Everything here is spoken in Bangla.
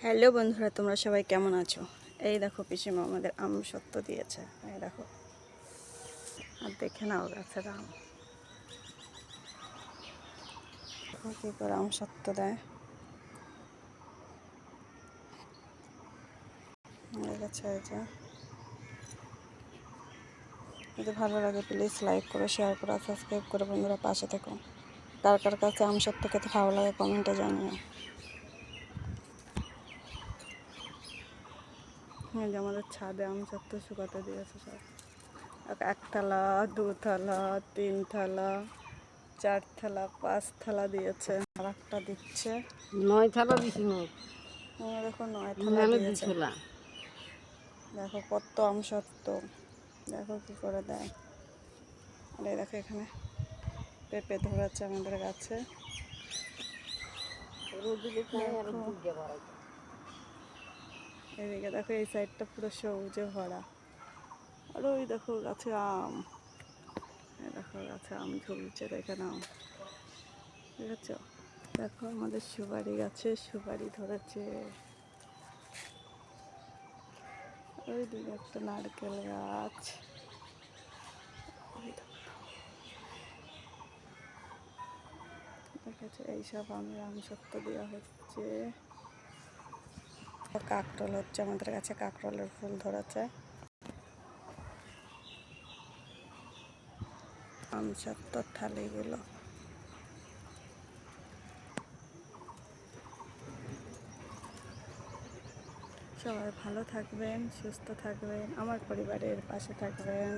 হ্যালো বন্ধুরা, তোমরা সবাই কেমন আছো? এই দেখো পিসিমা আমাদের আম সত্য দিয়েছে। এই দেখো। আর দেখে নাও গাছের আম। কী করে আম সত্য দেয়। যদি ভালো লাগে প্লিজ লাইক করে শেয়ার করে সাবস্ক্রাইব করে বন্ধুরা পাশে থেকো। কার কার কাছে আম সত্য খেতে ভালো লাগে কমেন্টে জানিও। যে আমাদের ছাদে আম সত্য শুকাতে দিয়েছে সব। এক- এক থালা দু থালা তিন থালা চার থালা পাঁচ থালা দিয়েছে। আর একটা দিচ্ছে। নয় থালা দিছি দেখো নয় থালা নামে দিয়েছে। দেখো কত আম সত্য দেখো কি করে দেয়। আর দেখো এখানে পেঁপে ধরেছে আমাদের গাছে। দেখো। এদিকে দেখো এই সাইডটা পুরো সবুজে ভরা। আর ওই দেখো গাছে আম। দেখো গাছে আম ঝুলছে, দেখে নাও। ঠিক আছে? দেখো আমাদের সুপারি গাছে সুপারি ধরেছে। ওই দিকে একটা নারকেল গাছ। দেখেছ? এইসব আমি আম সত্য দেওয়া হচ্ছে। কাকরোল হচ্ছে, আমাদের কাছে কাকরোলের ফুল ধরেছে। আম সত্তর থালিগুলো। সবাই ভালো থাকবেন, সুস্থ থাকবেন, আমার পরিবারের পাশে থাকবেন।